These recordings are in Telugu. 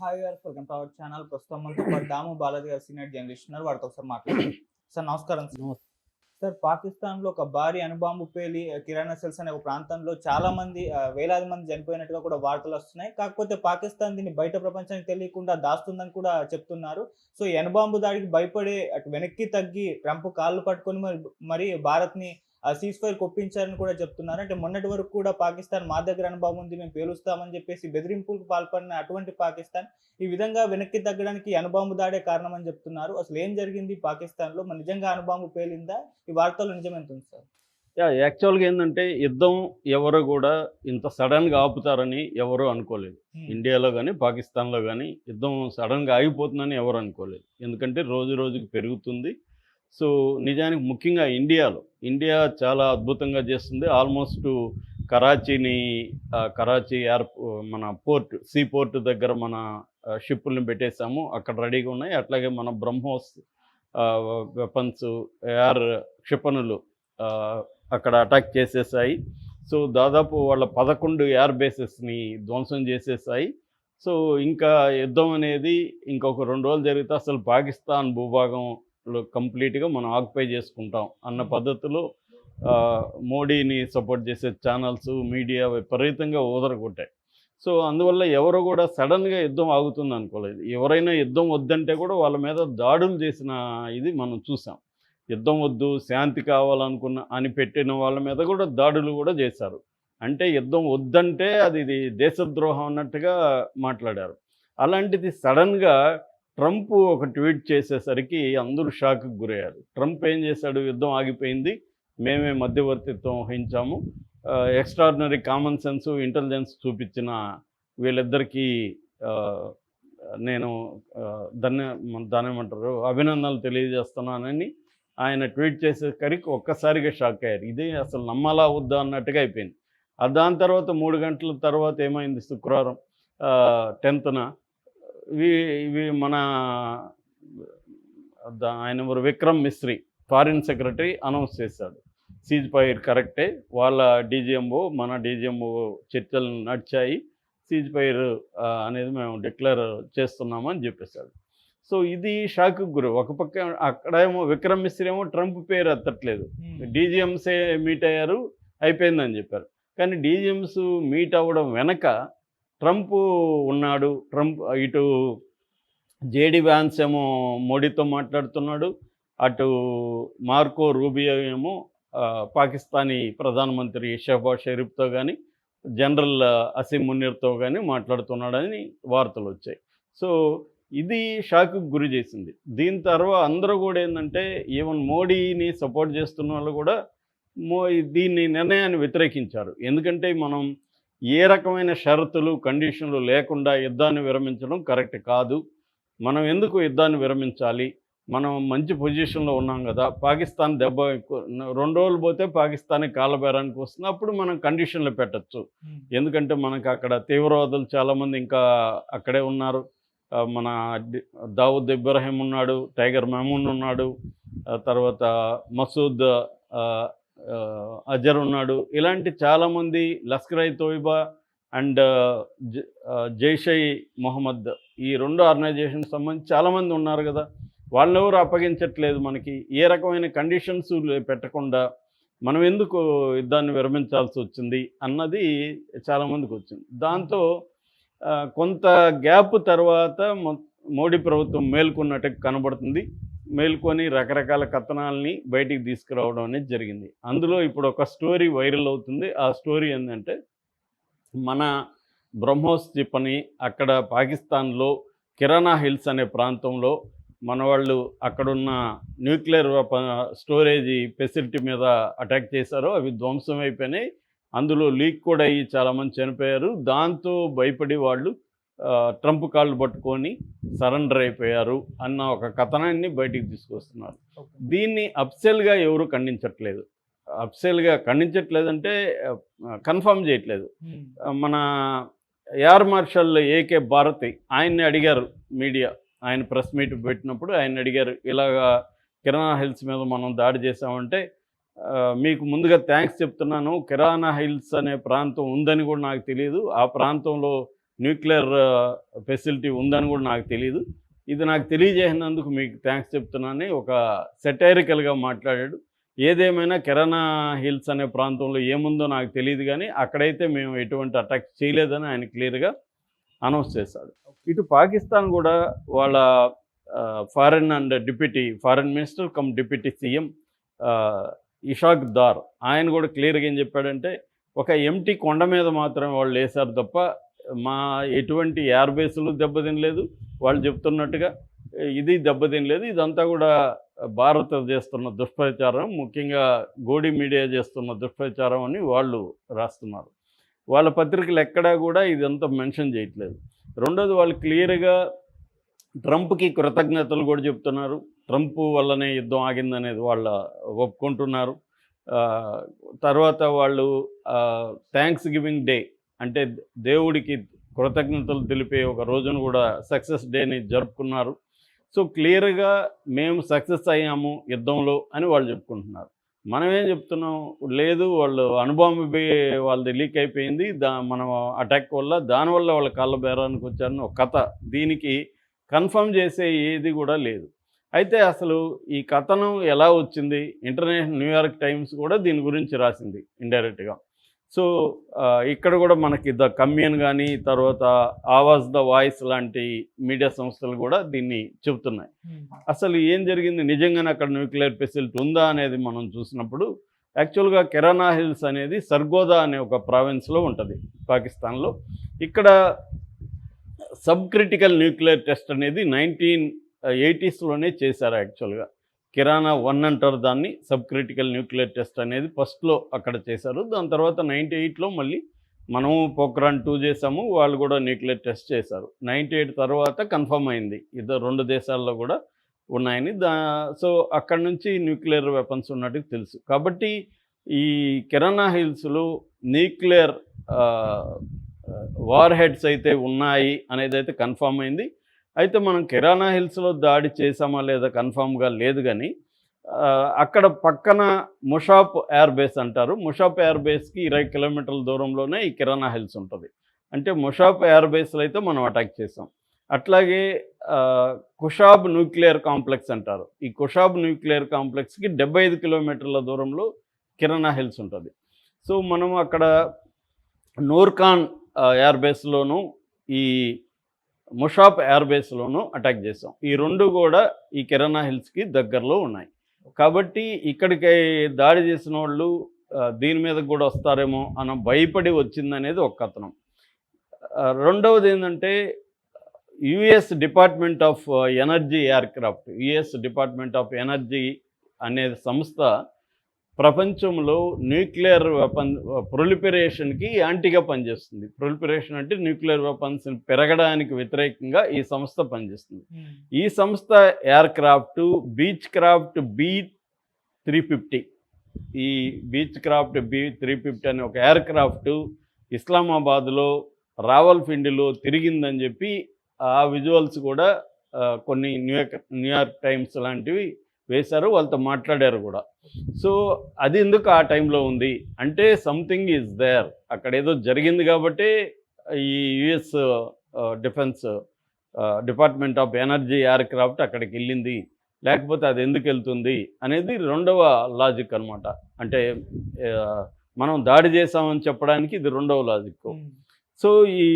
హాయ్ గారు వెల్కమ్ టు అవర్ ఛానల్ ప్రస్తుతం మనతో పాటు దాము బాలాజీ గారు సీనియర్ జర్నలిస్ట్ ఉన్నారు. వారితో ఒకసారి మాట్లాడారు సార్ నమస్కారం సార్. సార్ పాకిస్తాన్లో ఒక భారీ అణుబాంబు పేలి కిరాణా సెల్స్ అనే ఒక ప్రాంతంలో చాలా మంది వేలాది మంది చనిపోయినట్టుగా కూడా వార్తలు వస్తున్నాయి. కాకపోతే పాకిస్తాన్ దీన్ని బయట ప్రపంచానికి తెలియకుండా దాస్తుందని కూడా చెప్తున్నారు. సో ఈ అణుబాంబు దాడికి భయపడే అటు వెనక్కి తగ్గి ట్రంప్ కాళ్ళు పట్టుకొని మరి మరి భారత్ ని సీజ్ ఫైర్ ఒప్పించారని కూడా చెప్తున్నారు. అంటే మొన్నటి వరకు కూడా పాకిస్తాన్ మా దగ్గర అనుభవం ఉంది మేము పేలుస్తామని చెప్పేసి బెదిరింపులకు పాల్పడిన అటువంటి పాకిస్తాన్ ఈ విధంగా వెనక్కి తగ్గడానికి అనుబాంబు దాడే కారణం అని చెప్తున్నారు. అసలు ఏం జరిగింది? పాకిస్తాన్లో మరి నిజంగా అనుబాంబు పేలిందా? ఈ వార్తలు నిజమెంత ఉంది సార్? యా యాక్చువల్గా ఏంటంటే యుద్ధం ఎవరు కూడా ఇంత సడన్గా ఆపుతారని ఎవరు అనుకోలేదు. ఇండియాలో కానీ పాకిస్తాన్లో కానీ యుద్ధం సడన్గా ఆగిపోతుందని ఎవరు అనుకోలేదు. ఎందుకంటే రోజు రోజుకి పెరుగుతుంది. సో నిజానికి ముఖ్యంగా ఇండియాలో ఇండియా చాలా అద్భుతంగా చేస్తుంది. ఆల్మోస్ట్ కరాచీని కరాచీ ఎయిర్ మన పోర్ట్ సీ పోర్ట్ దగ్గర మన షిప్పుల్ని పెట్టేశాము అక్కడ రెడీగా ఉన్నాయి. అట్లాగే మన బ్రహ్మోస్ వెపన్స్ ఎయిర్ క్షిపణులు అక్కడ అటాక్ చేసేసాయి. సో దాదాపు వాళ్ళ పదకొండు ఎయిర్ బేసెస్ని ధ్వంసం చేసేసాయి. సో ఇంకా యుద్ధం అనేది ఇంకొక రెండు రోజులు జరిగితే అసలు పాకిస్తాన్ భూభాగం కంప్లీట్గా మనం ఆక్యుపై చేసుకుంటాం అన్న పద్ధతిలో మోడీని సపోర్ట్ చేసే ఛానల్స్ మీడియా విపరీతంగా ఊదరగొట్టాయి. సో అందువల్ల ఎవరు కూడా సడన్గా యుద్ధం ఆగుతుంది అనుకోలేదు. ఎవరైనా యుద్ధం వద్దంటే కూడా వాళ్ళ మీద దాడులు చేసిన ఇది మనం చూసాం. యుద్ధం వద్దు శాంతి కావాలనుకున్న అని పెట్టిన వాళ్ళ మీద కూడా దాడులు కూడా చేశారు. అంటే యుద్ధం వద్దంటే అది ఇది దేశద్రోహం అన్నట్టుగా మాట్లాడారు. అలాంటిది సడన్గా ట్రంప్ ఒక ట్వీట్ చేసేసరికి అందరూ షాక్కి గురయ్యారు. ట్రంప్ ఏం చేశాడు? యుద్ధం ఆగిపోయింది. మేమే మధ్యవర్తిత్వం వహించాము. ఎక్స్ట్రాడినరీ కామన్ సెన్స్ ఇంటెలిజెన్స్ చూపించిన వీళ్ళిద్దరికీ నేను దాన్ని ధన్య అభినందనలు తెలియజేస్తున్నానని ఆయన ట్వీట్ చేసేసరికి ఒక్కసారిగా షాక్ అయ్యారు. ఇదే అసలు నమ్మాలా వద్దా అన్నట్టుగా అయిపోయింది. దాని తర్వాత మూడు గంటల తర్వాత ఏమైంది శుక్రవారం? టెన్త్న ఇవి ఇవి మన ఆయన ఎవరు? Vikram Misri foreign secretary announce చేశాడు. సీజ్ ఫైర్ కరెక్టే. వాళ్ళ డీజీఎంఓ మన డీజీఎంఓ చర్చలు నడిచాయి. సీజ్ ఫైర్ అనేది మేము డిక్లేర్ చేస్తున్నామని చెప్పేశాడు. సో ఇది షాక్కి గురి. ఒక పక్క అక్కడేమో విక్రమ్ మిస్త్రీ ఏమో ట్రంప్ పేరు ఎత్తట్లేదు. డీజీఎంసే మీట్ అయ్యారు అయిపోయిందని చెప్పారు. కానీ డీజీఎంస్ మీట్ అవ్వడం వెనక ట్రంప్ ఉన్నాడు ట్రంప్ ఇటు జేడి వ్యాన్స్ ఏమో మోడీతో మాట్లాడుతున్నాడు అటు మార్కో రూబియో ఏమో పాకిస్తానీ ప్రధానమంత్రి షహబాజ్ షరీఫ్తో కానీ జనరల్ అసీం మునీర్తో కానీ మాట్లాడుతున్నాడని వార్తలు వచ్చాయి. సో ఇది షాక్కి గురి చేసింది. దీని తర్వాత అందరూ కూడా ఏంటంటే ఈవెన్ మోడీని సపోర్ట్ చేస్తున్న వాళ్ళు కూడా మో దీన్ని నిర్ణయాన్ని వ్యతిరేకించారు. ఎందుకంటే మనం ఏ రకమైన షరతులు కండిషన్లు లేకుండా యుద్ధాన్ని విరమించడం కరెక్ట్ కాదు. మనం ఎందుకు యుద్ధాన్ని విరమించాలి? మనం మంచి పొజిషన్లో ఉన్నాం కదా. పాకిస్తాన్ దెబ్బ రెండు రోజులు పోతే పాకిస్తాన్ కాలబేరానికి వస్తుంది. అప్పుడు మనం కండిషన్లు పెట్టచ్చు. ఎందుకంటే మనకు అక్కడ తీవ్రవాదులు చాలామంది ఇంకా అక్కడే ఉన్నారు. మన దావుద్ ఇబ్రాహిం ఉన్నాడు టైగర్ మెహమూన్ ఉన్నాడు తర్వాత మసూద్ అజర్ ఉన్నాడు. ఇలాంటి చాలామంది లస్కర్ ఐ తోయిబా అండ్ జైషై మొహమ్మద్ ఈ రెండు ఆర్గనైజేషన్ సంబంధించి చాలామంది ఉన్నారు కదా. వాళ్ళని ఎవరు అప్పగించట్లేదు మనకి. ఏ రకమైన కండిషన్స్ పెట్టకుండా మనం ఎందుకు యుద్ధాన్ని విరమించాల్సి వచ్చింది అన్నది చాలామందికి వచ్చింది. దాంతో కొంత గ్యాప్ తర్వాత మోడీ ప్రభుత్వం మేల్కొన్నట్టు కనబడుతుంది. మేల్కొని రకరకాల కథనాలని బయటికి తీసుకురావడం అనేది జరిగింది. అందులో ఇప్పుడు ఒక స్టోరీ వైరల్ అవుతుంది. ఆ స్టోరీ ఏంటంటే మన బ్రహ్మోస్ చెప్పని అక్కడ పాకిస్తాన్లో కిరాణా హిల్స్ అనే ప్రాంతంలో మన వాళ్ళు అక్కడున్న న్యూక్లియర్ స్టోరేజ్ ఫెసిలిటీ మీద అటాక్ చేశారు. అవి ధ్వంసం అయిపోయినాయి. అందులో లీక్ కూడా అయ్యి చాలామంది చనిపోయారు. దాంతో భయపడి వాళ్ళు ట్రంప్ కాళ్ళు పట్టుకొని సరెండర్ అయిపోయారు అన్న ఒక కథనాన్ని బయటికి తీసుకొస్తున్నారు. దీన్ని అప్సెల్గా ఎవరు ఖండించట్లేదు. అప్సెల్గా ఖండించట్లేదంటే కన్ఫర్మ్ చేయట్లేదు. మన ఎయిర్ మార్షల్ ఏకే భారతి ఆయన్ని అడిగారు మీడియా. ఆయన ప్రెస్ మీట్ పెట్టినప్పుడు ఆయన అడిగారు ఇలాగా కిరాణా హిల్స్ మీద మనం దాడి చేసామంటే మీకు ముందుగా థ్యాంక్స్ చెప్తున్నాను. కిరాణా హిల్స్ అనే ప్రాంతం ఉందని కూడా నాకు తెలియదు ఆ ప్రాంతంలో న్యూక్లియర్ ఫెసిలిటీ ఉందని కూడా నాకు తెలియదు ఇది నాకు తెలియజేసినందుకు మీకు థ్యాంక్స్ చెప్తున్నానని ఒక సెటైరికల్గా మాట్లాడాడు. ఏదేమైనా కెరానా హిల్స్ అనే ప్రాంతంలో ఏముందో నాకు తెలియదు కానీ అక్కడైతే మేము ఎటువంటి అటాక్ చేయలేదని ఆయన క్లియర్గా అనౌన్స్ చేశాడు. ఇటు పాకిస్తాన్ కూడా వాళ్ళ foreign and deputy foreign minister cum deputy CM Ishaq Dar. ఆయన కూడా క్లియర్గా ఏం చెప్పాడంటే ఒక ఎంటీ కొండ మీద మాత్రమే వాళ్ళు వేశారు తప్ప మా ఎటువంటి ఎయిర్ బేసులు దెబ్బతినలేదు. వాళ్ళు చెప్తున్నట్టుగా ఇది దెబ్బతినలేదు. ఇదంతా కూడా భారత్ చేస్తున్న దుష్ప్రచారం ముఖ్యంగా గోడి మీడియా చేస్తున్న దుష్ప్రచారం అని వాళ్ళు రాస్తున్నారు. వాళ్ళ పత్రికలు ఎక్కడా కూడా ఇదంతా మెన్షన్ చేయట్లేదు. రెండోది వాళ్ళు క్లియర్గా ట్రంప్కి కృతజ్ఞతలు కూడా చెప్తున్నారు. ట్రంప్ వల్లనే యుద్ధం ఆగిందనేది వాళ్ళ ఒప్పుకుంటున్నారు. తర్వాత వాళ్ళు థ్యాంక్స్ గివింగ్ డే అంటే దేవుడికి కృతజ్ఞతలు తెలిపే ఒక రోజును కూడా సక్సెస్ డేని జరుపుకున్నారు. సో క్లియర్గా మేము సక్సెస్ అయ్యాము యుద్ధంలో అని వాళ్ళు చెప్పుకుంటున్నారు. మనం ఏం చెప్తున్నాం? లేదు వాళ్ళు అనుభవం వాళ్ళది లీక్ అయిపోయింది. దా మనం అటాక్ వల్ల దానివల్ల వాళ్ళ కాళ్ళ బేరానికి వచ్చారని ఒక కథ. దీనికి కన్ఫర్మ్ చేసే ఏది కూడా లేదు. అయితే అసలు ఈ కథనం ఎలా వచ్చింది? ఇంటర్నేషనల్ న్యూయార్క్ టైమ్స్ కూడా దీని గురించి రాసింది ఇండైరెక్ట్గా. సో ఇక్కడ కూడా మనకి ద కమ్యూన్ కానీ తర్వాత ఆవాజ్ ద వాయిస్ లాంటి మీడియా సంస్థలు కూడా దీన్ని చెబుతున్నాయి. అసలు ఏం జరిగింది? నిజంగానే అక్కడ న్యూక్లియర్ ఫెసిలిటీ ఉందా అనేది మనం చూసినప్పుడు యాక్చువల్గా కెరానా హిల్స్ అనేది సర్గోదా అనే ఒక ప్రావిన్స్లో ఉంటుంది పాకిస్తాన్లో. ఇక్కడ సబ్ క్రిటికల్ న్యూక్లియర్ టెస్ట్ అనేది నైన్టీన్ ఎయిటీస్లోనే చేశారు యాక్చువల్గా. కిరాణా వన్ అంటారు దాన్ని సబ్ క్రిటికల్ న్యూక్లియర్ టెస్ట్ అనేది ఫస్ట్లో అక్కడ చేశారు. దాని తర్వాత నైంటీ ఎయిట్లో మళ్ళీ మనము పోక్రాన్ టూ చేసాము వాళ్ళు కూడా న్యూక్లియర్ టెస్ట్ చేశారు. నైంటీ ఎయిట్ తర్వాత కన్ఫర్మ్ అయింది ఇద్దరు రెండు దేశాల్లో కూడా ఉన్నాయని దా సో అక్కడ నుంచి న్యూక్లియర్ వెపన్స్ ఉన్నట్టు తెలుసు. కాబట్టి ఈ కిరాణా హిల్స్లో న్యూక్లియర్ వార్ హెడ్స్ అయితే ఉన్నాయి అనేది అయితే కన్ఫర్మ్ అయింది. అయితే మనం కిరాణా హిల్స్లో దాడి చేసామా లేదా కన్ఫామ్గా లేదు కానీ అక్కడ పక్కన ముషాప్ ఎయిర్ బేస్ అంటారు. ముషాప్ ఎయిర్ బేస్కి ఇరవై కిలోమీటర్ల దూరంలోనే ఈ కిరాణా హిల్స్ ఉంటుంది. అంటే ముషాప్ ఎయిర్ బేస్లో అయితే మనం అటాక్ చేసాం అట్లాగే కుషాబ్ న్యూక్లియర్ కాంప్లెక్స్ అంటారు. ఈ కుషాబ్ న్యూక్లియర్ కాంప్లెక్స్కి డెబ్బై ఐదు కిలోమీటర్ల దూరంలో కిరాణా హిల్స్ ఉంటుంది. సో మనం అక్కడ నూర్ఖాన్ ఎయిర్ బేస్లోనూ ఈ ముషాప్ ఎయిర్బేస్లోనూ అటాక్ చేసాం ఈ రెండు కూడా ఈ కిరాణా హిల్స్కి దగ్గరలో ఉన్నాయి. కాబట్టి ఇక్కడికి దాడి చేసిన వాళ్ళు దీని మీద కూడా వస్తారేమో అన్న భయపడి వచ్చిందనేది ఒక కథనం. రెండవది ఏంటంటే US department of energy aircraft US department of energy అనే సంస్థ ప్రపంచంలో న్యూక్లియర్ వెపన్ ప్రొలిపరేషన్కి యాంటీగా పనిచేస్తుంది. ప్రొలిపరేషన్ అంటే న్యూక్లియర్ వెపన్స్ పెరగడానికి వ్యతిరేకంగా ఈ సంస్థ పనిచేస్తుంది. ఈ సంస్థ aircraft Beechcraft B three fifty. ఈ Beechcraft B three fifty అనే ఒక ఎయిర్ క్రాఫ్ట్ ఇస్లామాబాద్లో రావల్పిండిలో తిరిగిందని చెప్పి ఆ విజువల్స్ కూడా కొన్ని న్యూయార్క్ న్యూయార్క్ టైమ్స్ లాంటివి వేశారు వాళ్ళతో మాట్లాడారు కూడా. సో అది ఎందుకు ఆ టైంలో ఉంది? అంటే సంథింగ్ ఈజ్ దేర్ అక్కడ ఏదో జరిగింది కాబట్టి ఈ US defence department of energy aircraft అక్కడికి వెళ్ళింది. లేకపోతే అది ఎందుకు వెళ్తుంది అనేది రెండవ లాజిక్ అనమాట అంటే మనం దాడి చేసామని చెప్పడానికి ఇది రెండవ లాజిక్. సో ఈ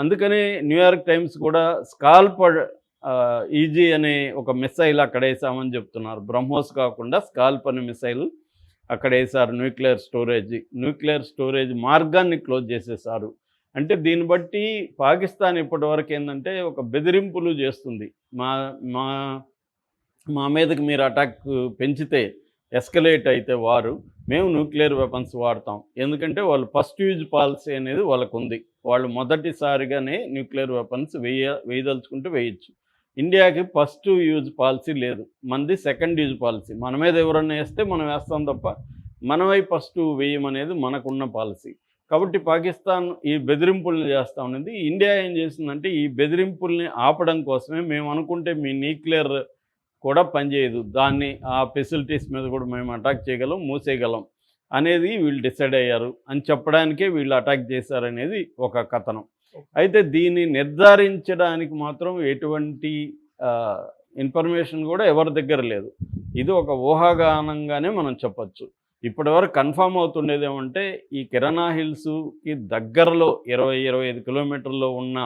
అందుకనే న్యూయార్క్ టైమ్స్ కూడా స్కాల్ప్ ఈజీ అనే ఒక మిసైల్ అక్కడ వేసామని చెప్తున్నారు. బ్రహ్మోస్ కాకుండా స్కాల్ప్ అనే మిసైల్ అక్కడ వేసారు న్యూక్లియర్ స్టోరేజ్. న్యూక్లియర్ స్టోరేజ్ మార్గాన్ని క్లోజ్ చేసేసారు. అంటే దీన్ని బట్టి పాకిస్తాన్ ఇప్పటివరకు ఏంటంటే ఒక బెదిరింపులు చేస్తుంది. మా మా మా మీదకి మీరు అటాక్ పెంచితే ఎస్కలేట్ అయితే వారు మేము న్యూక్లియర్ వెపన్స్ వాడతాం. ఎందుకంటే వాళ్ళు ఫస్ట్ యూజ్ పాలసీ అనేది వాళ్ళకు ఉంది వాళ్ళు మొదటిసారిగానే న్యూక్లియర్ వెపన్స్ వేయ వేయదలుచుకుంటే వేయచ్చు. ఇండియాకి ఫస్ట్ యూజ్ పాలసీ లేదు. మనది సెకండ్ యూజ్ పాలసీ. మన మీద ఎవరన్నా వేస్తే మనం వేస్తాం తప్ప మనమై ఫస్ట్ వేయమనేది మనకున్న పాలసీ. కాబట్టి పాకిస్తాన్ ఈ బెదిరింపుల్ని చేస్తూ ఉన్నది. ఇండియా ఏం చేసిందంటే ఈ బెదిరింపుల్ని ఆపడం కోసమే మేము అనుకుంటే మీ న్యూక్లియర్ కూడా పనిచేయదు. దాన్ని ఆ ఫెసిలిటీస్ మీద కూడా మేము అటాక్ చేయగలం మూసేయగలం అనేది వీళ్ళు డిసైడ్ అయ్యారు. అని చెప్పడానికే వీళ్ళు అటాక్ చేశారనేది ఒక కథనం. అయితే దీన్ని నిర్ధారించడానికి మాత్రం ఎటువంటి ఇన్ఫర్మేషన్ కూడా ఎవరి దగ్గర లేదు. ఇది ఒక ఊహాగానంగానే మనం చెప్పొచ్చు. ఇప్పటివరకు కన్ఫామ్ అవుతుండేది ఏమంటే ఈ కిరాణా హిల్స్కి దగ్గరలో ఇరవై ఇరవై ఐదు కిలోమీటర్లో ఉన్న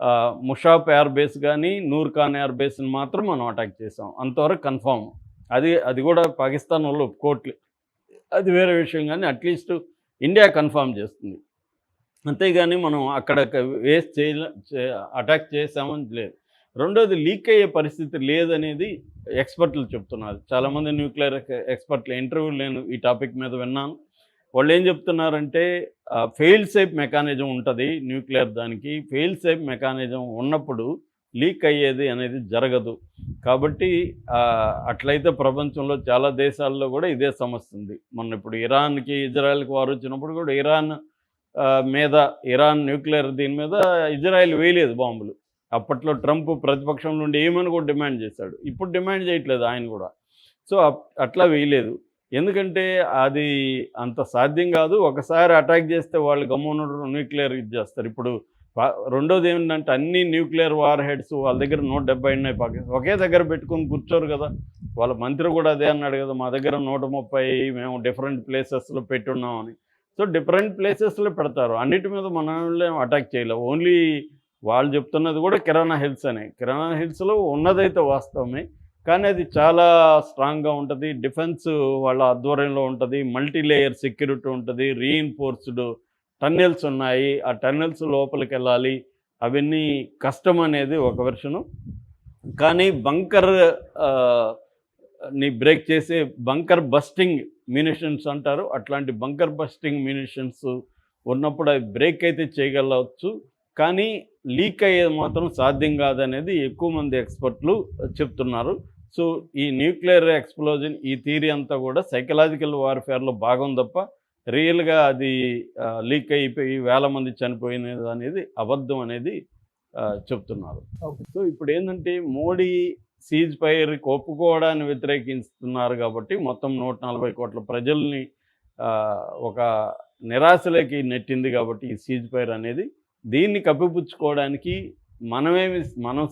ముషాప్ ముషాఫ్ ఎయిర్ బేస్ కానీ నూర్ఖాన్ ఎయిర్ బేస్ని మాత్రం మనం అటాక్ చేసాం అంతవరకు కన్ఫామ్. అది అది కూడా పాకిస్తాన్ వాళ్ళు ఒప్పుకోవట్లే. అది వేరే విషయం కానీ అట్లీస్ట్ ఇండియా కన్ఫామ్ చేస్తుంది. అంతేగాని మనం అక్కడ వేస్ట్ చేయ అటాక్ చేసామని లేదు. రెండోది లీక్ అయ్యే పరిస్థితి లేదనేది ఎక్స్పర్ట్లు చెప్తున్నారు. చాలామంది న్యూక్లియర్ ఎక్స్పర్ట్లు ఇంటర్వ్యూ నేను ఈ టాపిక్ మీద విన్నాను. వాళ్ళు ఏం చెప్తున్నారంటే ఫెయిల్ సేఫ్ మెకానిజం ఉంటుంది న్యూక్లియర్ దానికి. ఫెయిల్ సేఫ్ మెకానిజం ఉన్నప్పుడు లీక్ అయ్యేది అనేది జరగదు. కాబట్టి అట్లయితే ప్రపంచంలో చాలా దేశాల్లో కూడా ఇదే సమస్య ఉంది. మొన్న ఇప్పుడు ఇరాన్కి ఇజ్రాయెల్కి వారు వచ్చినప్పుడు కూడా ఇరాన్ మీద ఇరాన్ న్యూక్లియర్ దీని మీద ఇజ్రాయెల్ వేయలేదు బాంబులు. అప్పట్లో ట్రంప్ ప్రతిపక్షం నుండి ఏమని కూడా డిమాండ్ చేశాడు. ఇప్పుడు డిమాండ్ చేయట్లేదు ఆయన కూడా. సో అప్- అట్లా వేయలేదు. ఎందుకంటే అది అంత సాధ్యం కాదు. ఒకసారి అటాక్ చేస్తే వాళ్ళు గమ్మున న్యూక్లియర్ ఇది చేస్తారు. ఇప్పుడు రెండోది ఏంటంటే అన్ని న్యూక్లియర్ వార్ హెడ్స్ వాళ్ళ దగ్గర నూట డెబ్బై ఉన్నాయి పాకిస్తాన్. ఒకే దగ్గర పెట్టుకొని కూర్చోరు కదా. వాళ్ళ మంత్రి కూడా అదే అన్నాడు కదా మా దగ్గర నూట ముప్పై మేము డిఫరెంట్ ప్లేసెస్లో పెట్టున్నామని సో డిఫరెంట్ ప్లేసెస్లో పెడతారు. అన్నిటి మీద మనం అటాక్ చేయలేము ఓన్లీ వాళ్ళు చెప్తున్నది కూడా కిరాణా హిల్స్ అనే. కిరాణా హిల్స్లో ఉన్నదైతే వాస్తవమే. కానీ అది చాలా స్ట్రాంగ్గా ఉంటుంది. డిఫెన్స్ వాళ్ళ ఆధ్వర్యంలో ఉంటుంది. మల్టీ లేయర్ సెక్యూరిటీ ఉంటుంది. రీఇన్ఫోర్స్డ్ టన్నెల్స్ ఉన్నాయి. ఆ టన్నెల్స్ లోపలికి వెళ్ళాలి అవన్నీ కష్టం అనేది ఒక వెర్షను. కానీ బంకర్ని బ్రేక్ చేసే బంకర్ బస్టింగ్ మ్యూనిషన్స్ అంటారు. అట్లాంటి బంకర్ బస్టింగ్ మ్యూనిషన్స్ ఉన్నప్పుడు అవి బ్రేక్ అయితే చేయగలవచ్చు. కానీ లీక్ అయ్యేది మాత్రం సాధ్యం కాదనేది ఎక్కువ మంది ఎక్స్పర్ట్లు చెప్తున్నారు. సో ఈ న్యూక్లియర్ ఎక్స్ప్లోజన్ ఈ థీరీ అంతా కూడా సైకలాజికల్ వార్ఫేర్లో భాగం తప్ప రియల్గా అది లీక్ అయిపోయి వేల మంది చనిపోయినది అనేది అబద్ధం అనేది చెప్తున్నారు. సో ఇప్పుడు ఏంటంటే మోడీ సీజ్ ఫైర్కి ఒప్పుకోవడాన్ని వ్యతిరేకిస్తున్నారు కాబట్టి మొత్తం నూట నలభై కోట్ల ప్రజల్ని ఒక నిరాశలోకి నెట్టింది కాబట్టి ఈ సీజ్ ఫైర్ అనేది దీన్ని కప్పిపుచ్చుకోవడానికి మనమేమి మనం